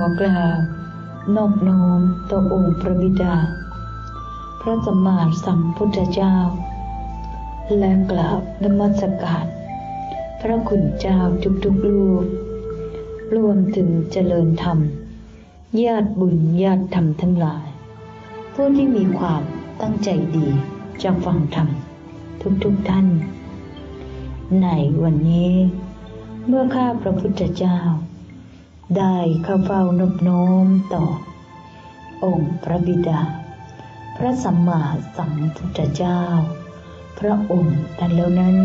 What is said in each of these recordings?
ขอกล่าวนอบน้อมต่อองค์พระบิดา พระสมมาสัมพุทธเจ้า และกล่าวนมัสการพระคุณเจ้าทุกๆลูกรวมถึงเจริญธรรม ญาติบุญญาติธรรมทั้งหลาย ผู้ที่มีความตั้งใจดีจะฟังธรรม ทุกๆทท่าน ในวันนี้ เมื่อข้าพระพุทธเจ้า ได้เข้าเฝ้านบน้อมต่อ องค์พระบิดา พระสัมมาสัมพุทธเจ้า พระองค์ท่านแล้วนั้น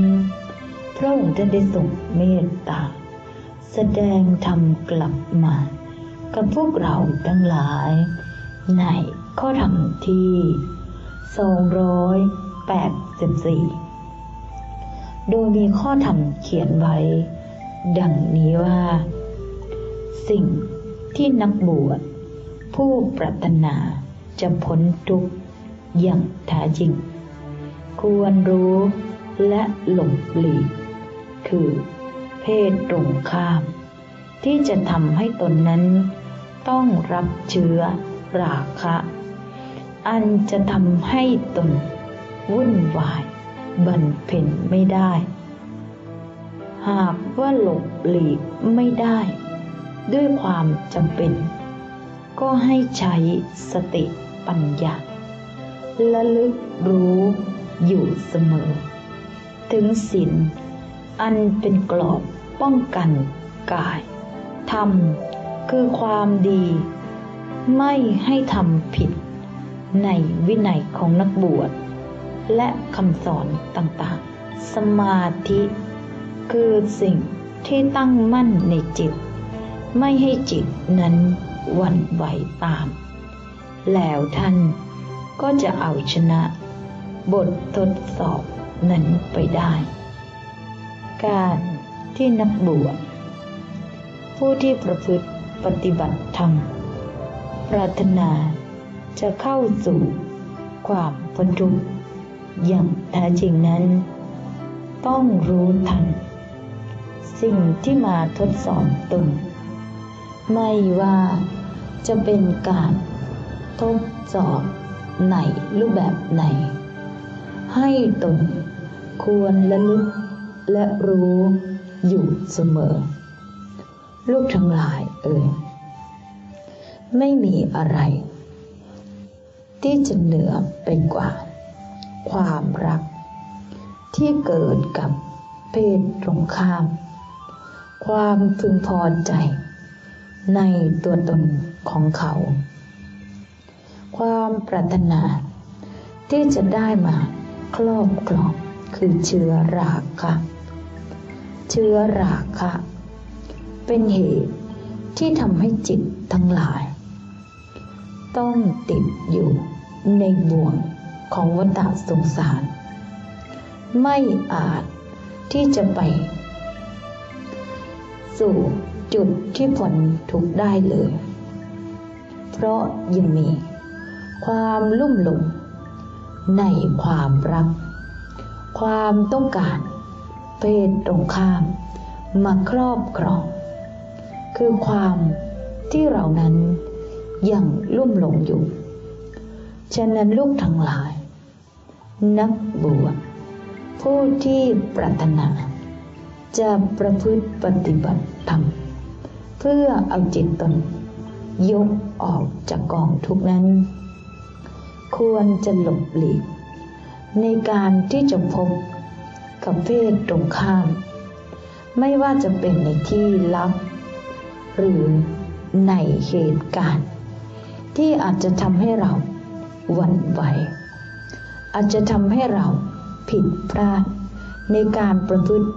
พระองค์ท่านได้ทรงเมตตา แสดงธรรมกลับมา กับพวกเราทั้งหลาย ในข้อธรรมที่284 โดยมีข้อธรรมเขียนไว้ ดังนี้ว่า สิ่งที่นักบวชผู้ปรารถนาจะพ้นทุกข์อย่างแท้จริง ควรรู้และหลงหลีก คือเพศตรงข้าม ที่จะทำให้ตนนั้นต้องรับเชื้อราคะ อันจะทำให้ตนวุ่นวายบันเพ็ญไม่ได้ หากว่าหลบหลีกไม่ได้ ด้วยความจำเป็น ก็ให้ใช้สติปัญญาและลึกรู้อยู่เสมอ ถึงศีลอันเป็นกรอบป้องกันกายธรรมคือความดี ไม่ให้ทำผิด ในวินัยของนักบวช และคำสอนต่างๆ สมาธิ คือสิ่งที่ตั้งมั่นในจิต ไม่ให้จิตนั้นหวันไหวตาม แล้วท่านก็จะเอาชนะ บททดสอบนั้นไปได้ การที่นักบวชผู้ที่ประพฤติปฏิบัติธรรม ปรารถนาจะเข้าสู่ความพ้นทุกข์อย่างแท้จริงนั้น ต้องรู้ทัน สิ่งที่มาทดสอบตน ไม่ว่าจะเป็นการทดสอบในรูปแบบไหน ให้ตนควรละลึกและรู้อยู่เสมอ ลูกทั้งหลายเอ่ยไม่มีอะไร ที่จะเหนือไปกว่า ความรัก ที่เกิดกับเพศตรงข้าม ความพึงพอใจ ในตัวตนของเขา ความปรารถนา ที่จะได้มาครอบครองคือเชื้อราคะ เชื้อราคะ เป็นเหตุที่ทำให้จิตทั้งหลาย ต้องติดอยู่ในบ่วงของวัฏสงสาร ไม่อาจที่จะไป สู่ จุดที่ผลทุกได้เลย เพราะยังมีความลุ่มหลงในความรัก ความต้องการเพศตรงข้ามมาครอบครอง คือความที่เรานั้นยังลุ่มหลงอยู่ ฉะนั้นลูกทั้งหลาย นักบวชผู้ที่ปรารถนา จะประพฤติปฏิบัติธรรม พื่อเอาจิตตน ยกออกจากกองทุกนั้น ควรจะหลบหลีก ในการที่จะพบกับเพศตรงข้าม ไม่ว่าจะเป็นในที่ลับ หรือในเหตุการณ์ ที่อาจจะทำให้เราหวั่นไหว อาจจะทำให้เราผิดพลาดในการประพฤติ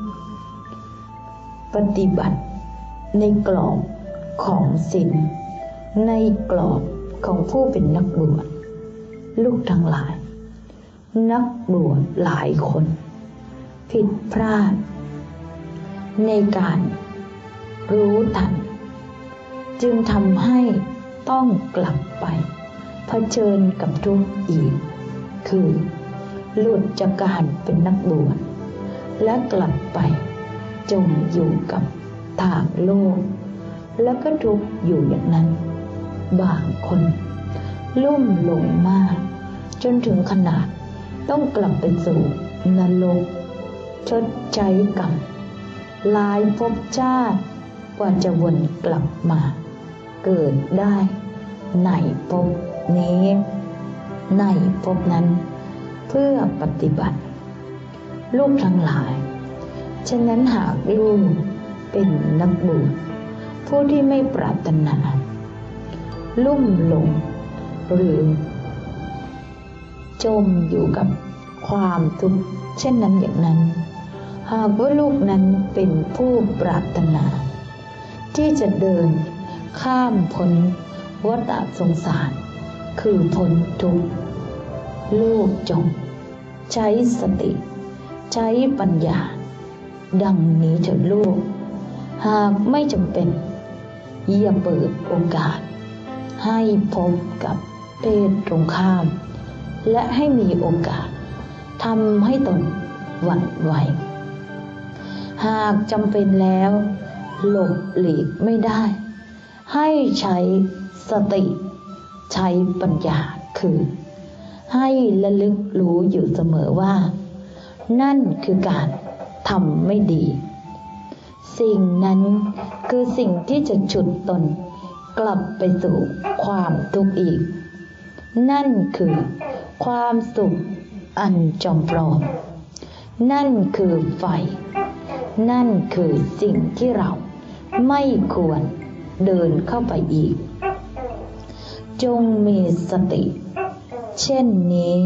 ปฏิบัติ ในกรอบของศีลในกรอบของผู้เป็นนักบวชลูกทั้งหลาย นักบวชหลายคน ผิดพลาด ในการรู้ทัน จึงทำให้ต้องกลับไปเผชิญกับทุกข์อีก คือ หลุดจากการเป็นนักบวชและกลับไปจมอยู่กับ ทางโลก แล้วก็ทุกอยู่อย่างนั้น บางคน ลุ่มหลงมาก จนถึงขนาดต้องกลับไปสู่นรกชดใช้กรรมหลายภพชาติกว่าจะวนกลับมา เกิดได้ในภพนี้ ในภพนั้น เพื่อปฏิบัติ ลูกทั้งหลาย ฉะนั้นหากลูก เป็นนักบุญผู้ที่ไม่ปรารถนา ลุ่มหลง หรือ จมอยู่กับความทุกข์เช่นนั้นอย่างนั้น หากว่าลูกนั้นเป็นผู้ปรารถนา ที่จะเดินข้ามพ้นวัฏสงสาร คือพ้นทุกข์ลูกจง ใช้สติ ใช้ปัญญา ดังนี้เถิดลูก หากไม่จำเป็นอย่าเปิดโอกาส ให้พบกับเพศตรงข้าม และให้มีโอกาสทำให้ตนหวั่นไหว หากจำเป็นแล้ว หลบหลีกไม่ได้ ให้ใช้สติ ใช้ปัญญาคือ ให้ระลึกรู้อยู่เสมอว่า นั่นคือการทำไม่ดี สิ่งนั้นคือสิ่งที่จะฉุดตน กลับไปสู่ความทุกข์อีก นั่นคือความสุขอันจอมปลอม นั่นคือไฟ นั่นคือสิ่งที่เราไม่ควรเดินเข้าไปอีก จงมีสติ เช่นนี้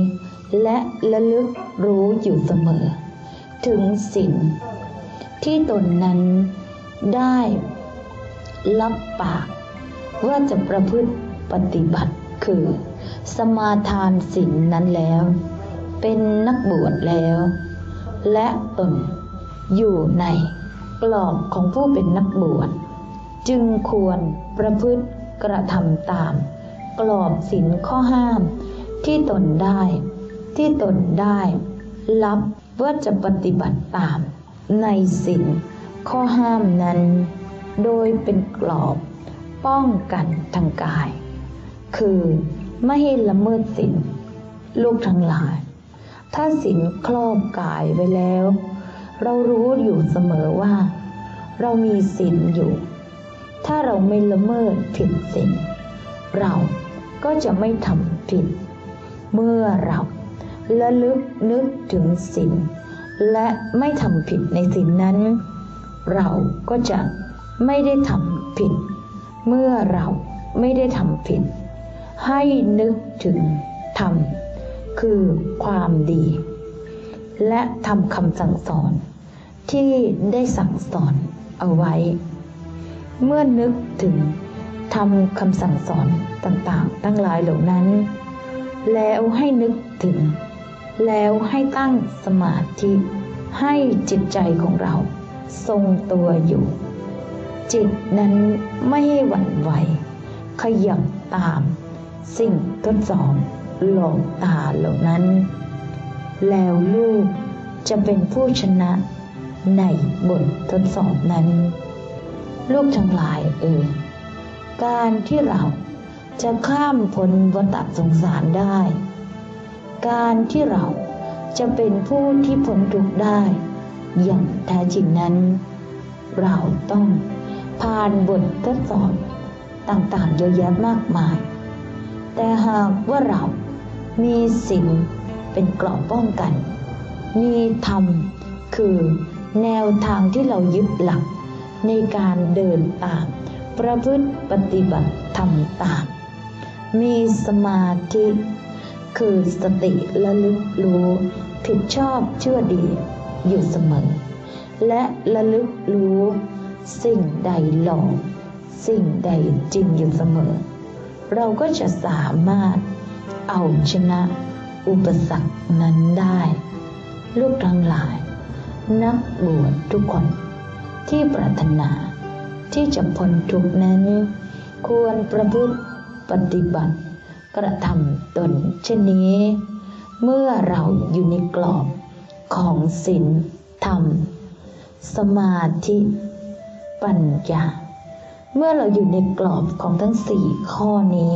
และระลึกรู้อยู่เสมอ ถึงสิ่ง ที่ตนนั้นได้รับปาก ว่าจะประพฤติปฏิบัติคือ สมาทานสิ่งนั้นแล้ว เป็นนักบวชแล้ว และตนอยู่ในกรอบของผู้เป็นนักบวชจึงควรประพฤติกระทำตาม กรอบศีลข้อห้าม ที่ตนได้ ที่ตนได้ รับว่าจะปฏิบัติตาม ในศีลข้อห้ามนั้น โดยเป็นกรอบป้องกันทางกาย คือไม่ให้ละเมิดศีลลูกทั้งหลาย ถ้าศีลครอบกายไว้แล้ว เรารู้อยู่เสมอว่า เรามีศีลอยู่ ถ้าเราไม่ละเมิดผิดศีลเราก็จะไม่ทำผิด เมื่อเราระลึกนึกถึงศีล และไม่ทำผิดในศีลนั้น เราก็จะไม่ได้ทำผิด เมื่อเราไม่ได้ทำผิด ให้นึกถึงทำคือความดี และทำคำสั่งสอน ที่ได้สั่งสอนเอาไว้ เมื่อนึกถึงทำคำสั่งสอนต่างๆทั้งหลายเหล่านั้น แล้วให้นึกถึง แล้วให้ตั้งสมาธิ ให้จิตใจของเรา ทรงตัวอยู่ จิตนั้นไม่ให้หวั่นไหว ขยับตาม สิ่งทดสอบหลอกตาเหล่านั้น แล้วลูกจะเป็นผู้ชนะในบททดสอบนั้น ลูกทั้งหลายเอ่ยการที่เราจะข้ามพ้นวัฏสงสารได้ การที่เราจะเป็นผู้ที่พ้นทุกข์ได้ อย่างแท้จริงนั้น เราต้องผ่านบททดสอบต่างๆเยอะแยะมากมาย แต่หากว่าเรามีสิ่งเป็นกรอบป้องกัน มีธรรมคือแนวทางที่เรายึดหลักในการเดินตาม ประพฤติปฏิบัติทำตาม มีสมาธิ คือสติระลึกรู้ผิดชอบเชื่อดีอยู่เสมอ และระลึกรู้ สิ่งใดหลอกสิ่งใดจริงอยู่เสมอ เราก็จะสามารถเอาชนะอุปสรรคนั้นได้ ลูกทั้งหลาย นักบวชทุกคน ที่ปรารถนาที่จะพ้นทุกนั้น ควรประพฤติปฏิบัติ กระทำตนเช่นนี้ เมื่อเราอยู่ในกรอบของศีลธรรม สมาธิ ปัญญา เมื่อเราอยู่ในกรอบของทั้งสี่ข้อนี้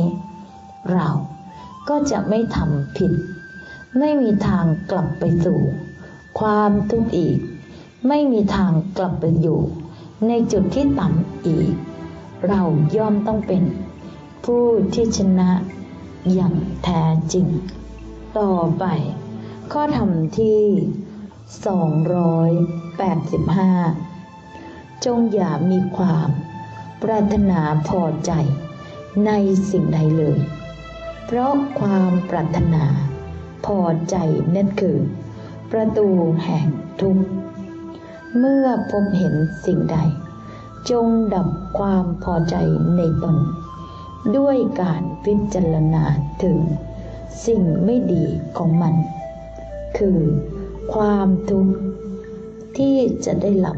เราก็จะไม่ทำผิด ไม่มีทางกลับไปสู่ ความทุกข์อีก ไม่มีทางกลับไปอยู่ ในจุดที่ต่ำอีก เราย่อมต้องเป็นผู้ที่ชนะ อย่างแท้จริง ต่อไป ข้อธรรมที่ 285 จงอย่ามีความปรารถนาพอใจในสิ่งใดเลย เพราะความปรารถนาพอใจนั่นคือ ประตูแห่งทุกข์ เมื่อพบเห็นสิ่งใด จงดับความพอใจในตน ด้วยการพิจารณาถึงสิ่งไม่ดีของมัน คือความทุกข์ที่จะได้รับ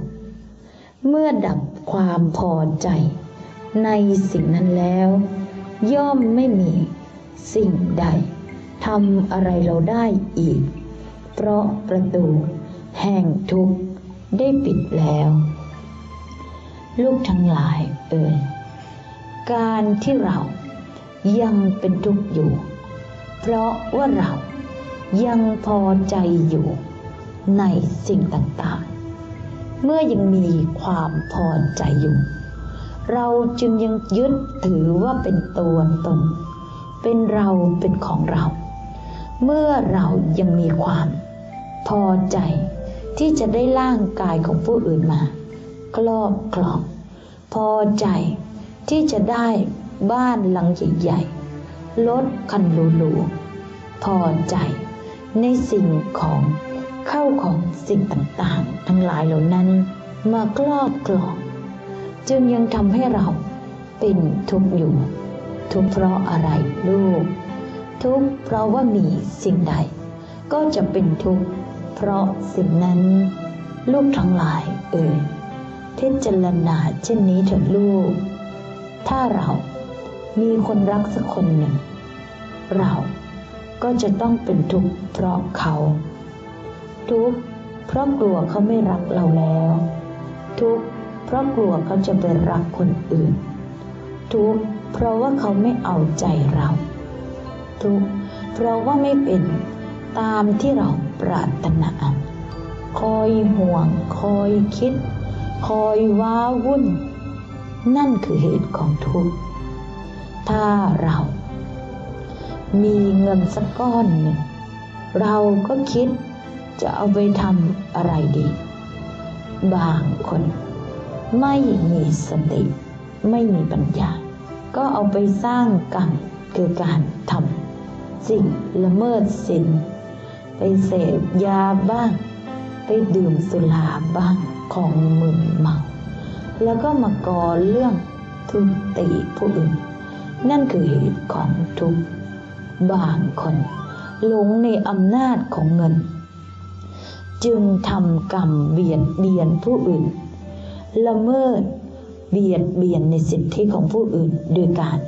เมื่อดับความพอใจ ในสิ่งนั้นแล้ว ย่อมไม่มีสิ่งใดทำอะไรเราได้อีก เพราะประตูแห่งทุกข์ได้ปิดแล้ว ลูกทั้งหลายเอ่ย การที่เรายังเป็นทุกข์อยู่ เพราะว่าเรายังพอใจอยู่ในสิ่งต่างๆ เมื่อยังมีความพอใจอยู่ เราจึงยังยึดถือว่าเป็นตัวตน เป็นเราเป็นของเรา เมื่อเรายังมีความพอใจที่จะได้ร่างกายของผู้อื่นมา ครอบครอง พอใจ ที่จะได้บ้านหลังใหญ่ๆรถคันหรูๆพอใจในสิ่งของเข้าของสิ่งต่างๆ ทั้งหลายเหล่านั้นมาครอบครอง จึงยังทำให้เราเป็นทุกข์อยู่ ทุกข์เพราะอะไรลูก ทุกข์เพราะว่ามีสิ่งใด ก็จะเป็นทุกข์เพราะสิ่งนั้น ลูกทั้งหลายเอ่ยพิจรณาเช่นนี้เถิดลูก ถ้าเรามีคนรักสักคนหนึ่ง เราก็จะต้องเป็นทุกข์เพราะเขา ทุกข์เพราะกลัวเขาไม่รักเราแล้ว ทุกข์เพราะกลัวเขาจะไปรักคนอื่น ทุกข์เพราะว่าเขาไม่เอาใจเรา ทุกข์เพราะว่าไม่เป็นตามที่เราปรารถนา คอยห่วง คอยคิด คอยว้าวุ่น นั่นคือเหตุของทุกข์ ถ้าเรามีเงินสักก้อนหนึ่งเราก็คิดจะเอาไปทำอะไรดี บางคนไม่มีสติไม่มีปัญญา ก็เอาไปสร้างกรรมคือการทำสิ่งละเมิดศีลไปเสพยาบ้าง ไปดื่มสุราบ้างของมึนเมา แล้วก็มาก่อเรื่องทุบตีผู้อื่น นั่นคือเหตุของทุกบางคนหลงในอำนาจของเงิน จึงทำกรรมเบียดเบียนผู้อื่น ละเมิดเบียดเบียนในสิทธิของผู้อื่นโดยการ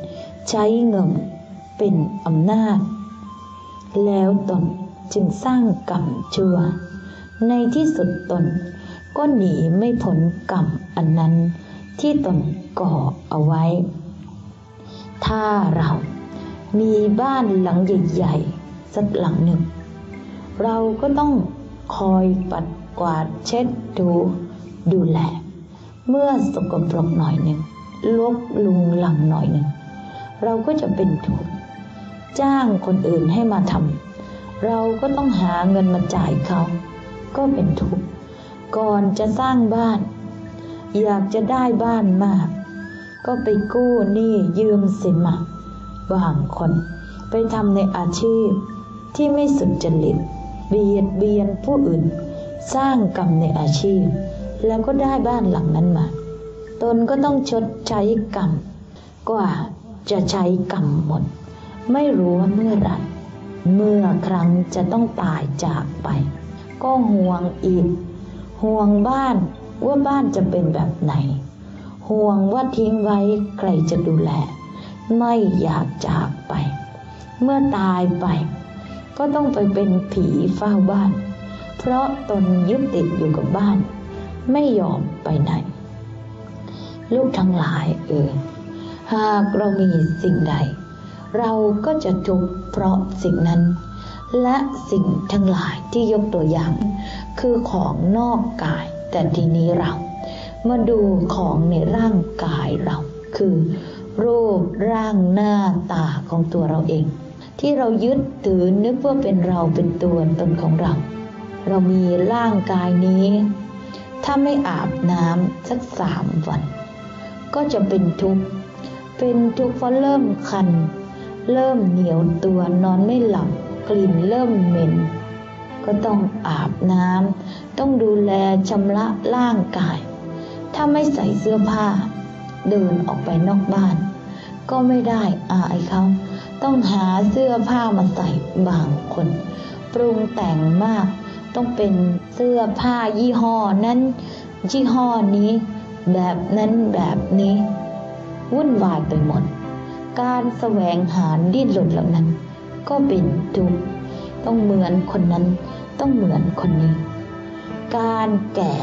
ใช้เงินเป็นอำนาจ แล้วตนจึงสร้างกรรมชั่ว ในที่สุดตน ก็หนีไม่พ้นกรรมอันนั้นที่ตนก่อเอาไว้ ถ้าเรามีบ้านหลังใหญ่ๆสักหลังหนึ่ง เราก็ต้องคอยปัดกวาดเช็ดดูดูแล เมื่อสกปรกหน่อยหนึ่งลกลุงหลังหน่อยหนึ่ง เราก็จะเป็นทุกข์จ้างคนอื่นให้มาทำเราก็ต้องหาเงินมาจ่ายเขา ก็เป็นทุกข์ ก่อนจะสร้างบ้าน อยากจะได้บ้านมาก ก็ไปกู้หนี้ยืมสินมาบางคนไปทำในอาชีพที่ไม่สุจริตเบียดเบียนผู้อื่น สร้างกรรมในอาชีพ แล้วก็ได้บ้านหลังนั้นมา ตนก็ต้องชดใช้กรรม กว่าจะใช้กรรมหมด ไม่รู้ว่าเมื่อไรเมื่อครั้งจะต้องตายจากไป ก็ห่วงอีก ห่วงบ้านว่าบ้านจะเป็นแบบไหน ห่วงว่าทิ้งไว้ใครจะดูแล ไม่อยากจากไป เมื่อตายไป ก็ต้องไปเป็นผีเฝ้าบ้าน เพราะตนยึดติดอยู่กับบ้าน ไม่ยอมไปไหน ลูกทั้งหลายเอ่ยหากเรามีสิ่งใด เราก็จะทุกข์เพราะสิ่งนั้น และสิ่งทั้งหลายที่ยกตัวอย่าง คือของนอกกาย แต่ทีนี้เรา มาดูของในร่างกายเรา คือ รูปร่างหน้าตาของตัวเราเอง ที่เรายึดถือนึกว่าเป็นเราเป็นตัวตนของเรา เรามีร่างกายนี้ ถ้าไม่อาบน้ำสักสามวัน ก็จะเป็นทุกข์เป็นทุกข์เพราะเริ่มคัน เริ่มเหนียวตัวนอนไม่หลับ กลิ่นเริ่มเหม็น ก็ต้องอาบน้ำต้องดูแลชำระร่างกาย ถ้าไม่ใส่เสื้อผ้า เดินออกไปนอกบ้าน ก็ไม่ได้อายเขาต้องหาเสื้อผ้ามาใส่บางคน ปรุงแต่งมาก ต้องเป็นเสื้อผ้ายี่ห้อนั้นยี่ห้อนี้ แบบนั้นแบบนี้ วุ่นวายไปหมด การแสวงหาดิ้นรนเหล่านั้น ก็เป็นทุกข์ต้องเหมือนคนนั้นต้องเหมือนคนนี้ การแก่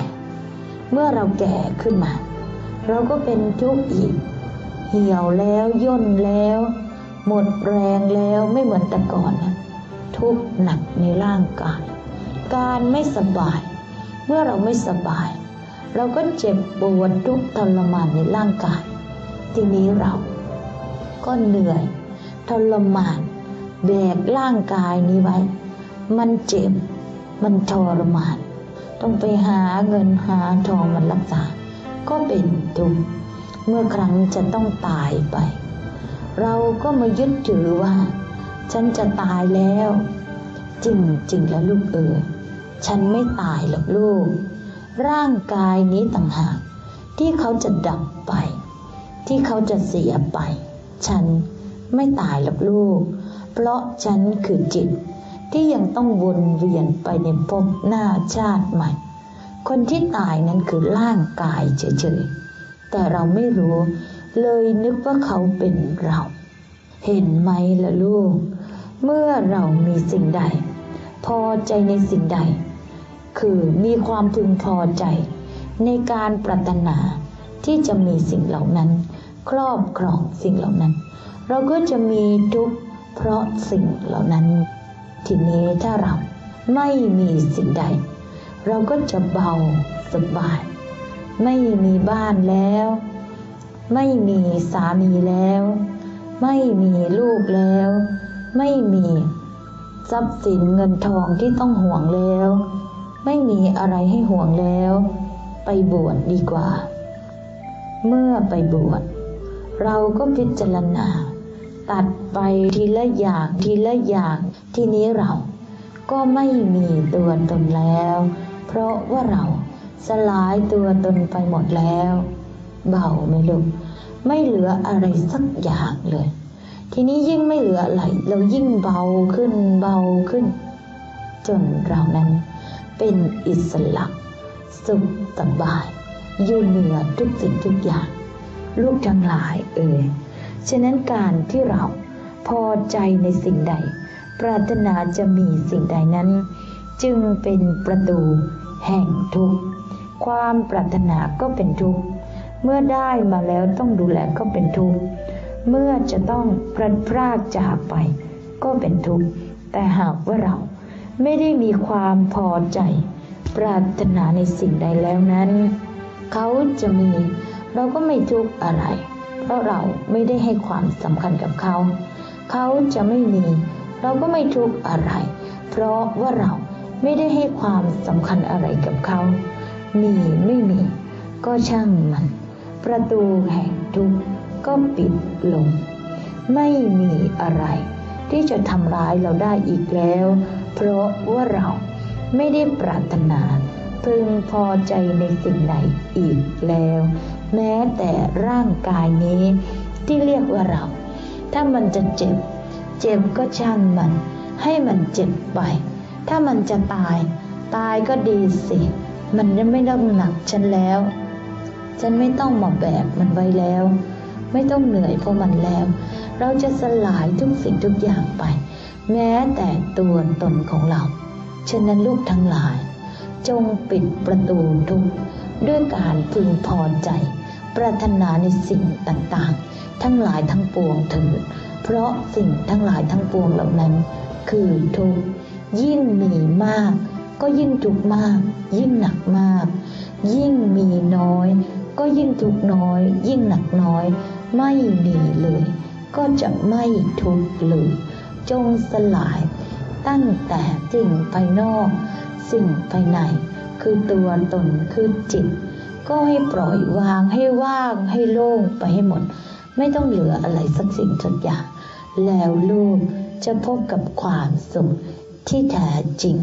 เมื่อเราแก่ขึ้นมา เราก็เป็นทุกข์อีก เหี่ยวแล้วย่นแล้ว หมดแรงแล้วไม่เหมือนแต่ก่อนนะทุกข์หนักในร่างกาย การไม่สบาย เมื่อเราไม่สบาย เราก็เจ็บปวดทุกข์ทรมานในร่างกาย ทีนี้เราก็เหนื่อยทรมาน แบกร่างกายนี้ไว้ มันเจ็บ มันทรมาน ต้องไปหาเงินหาทองมันรักษา ก็เป็นทุกข์เมื่อครั้งจะต้องตายไป เราก็มายึดถือว่า ฉันจะตายแล้ว จริงจริงแล้วลูกเอ๋ยฉันไม่ตายหรอกลูก ร่างกายนี้ต่างหาก ที่เขาจะดับไป ที่เขาจะเสียไป ฉันไม่ตายหรอกลูก เพราะฉันคือจิต ที่ยังต้องวนเวียนไปในภพหน้าชาติใหม่ คนที่ตายนั้นคือร่างกายเฉยๆ แต่เราไม่รู้เลยนึกว่าเขาเป็นเรา เห็นไหมล่ะลูก เมื่อเรามีสิ่งใด พอใจในสิ่งใด คือมีความพึงพอใจ ในการปรารถนาที่จะมีสิ่งเหล่านั้น ครอบครองสิ่งเหล่านั้น เราก็จะมีทุกข์ เพราะสิ่งเหล่านั้น ทีนี้ถ้าเราไม่มีสิ่งใด เราก็จะเบาสบาย ไม่มีบ้านแล้ว ไม่มีสามีแล้ว ไม่มีลูกแล้ว ไม่มีทรัพย์สินเงินทองที่ต้องห่วงแล้ว ไม่มีอะไรให้ห่วงแล้ว ไปบวชดดีกว่า เมื่อไปบวชเราก็พิจารณา ตัดไปทีละอย่างทีละอย่างทีนี้เราก็ไม่มีตัวตนแล้ว เพราะว่าเราสลายตัวตนไปหมดแล้ว เบาไหมลูกไม่เหลืออะไรสักอย่างเลย ทีนี้ยิ่งไม่เหลืออะไรเรายิ่งเบาขึ้นเบาขึ้น จนเรานั้นเป็นอิสระสุขสบาย อยู่เหนือทุกสิ่งทุกอย่าง ลูกทั้งหลายเอ่ย ฉะนั้นการที่เราพอใจในสิ่งใด ปรารถนาจะมีสิ่งใดนั้น จึงเป็นประตูแห่งทุกข์ ความปรารถนาก็เป็นทุกข์ เมื่อได้มาแล้วต้องดูแลก็เป็นทุกข์ เมื่อจะต้องพลัดพรากจากไป ก็เป็นทุกข์ แต่หากว่าเราไม่ได้มีความพอใจ ปรารถนาในสิ่งใดแล้วนั้น เขาจะมีเราก็ไม่ทุกข์อะไร เพราะเราไม่ได้ให้ความสำคัญกับเขา เขาจะไม่มี เราก็ไม่ทุกข์อะไร เพราะว่าเราไม่ได้ให้ความสำคัญอะไรกับเขา มีไม่มี ก็ช่างมัน ประตูแห่งทุกข์ก็ปิดลง ไม่มีอะไร ที่จะทำร้ายเราได้อีกแล้ว เพราะว่าเราไม่ได้ปรารถนาพึงพอใจในสิ่งใดอีกแล้ว แม้แต่ร่างกายนี้ที่เรียกว่าเรา ถ้ามันจะเจ็บ เจ็บก็ช่างมัน ให้มันเจ็บไป ถ้ามันจะตาย ตายก็ดีสิ มันจะไม่ต้องหนักฉันแล้ว ฉันไม่ต้องมาแบกมันไว้แล้ว ไม่ต้องเหนื่อยเพราะมันแล้ว เราจะสลายทุกสิ่งทุกอย่างไป แม้แต่ตัวตนของเรา ฉะนั้นลูกทั้งหลาย จงปิดประตูทุกข์ ด้วยการพึงพอใจ ปรารถนาในสิ่งต่างๆ ทั้งหลายทั้งปวงเถิดเพราะสิ่งทั้งหลายทั้งปวงเหล่านั้น คือทุกยิ่งมีมาก ก็ยิ่งทุกมาก ยิ่งหนักมาก ยิ่งมีน้อย ก็ยิ่งทุกน้อย ยิ่งหนักน้อย ไม่มีเลย ก็จะไม่ทุกข์เลยจงสลาย ตั้งแต่สิ่งภายนอก สิ่งภายใน คือตัวตนคือจิต ก็ให้ปล่อยวางให้ว่างให้โล่งไปให้หมด ไม่ต้องเหลืออะไรสักสิ่งสักอย่าง แล้วลูกจะพบกับความสุขที่แท้จริง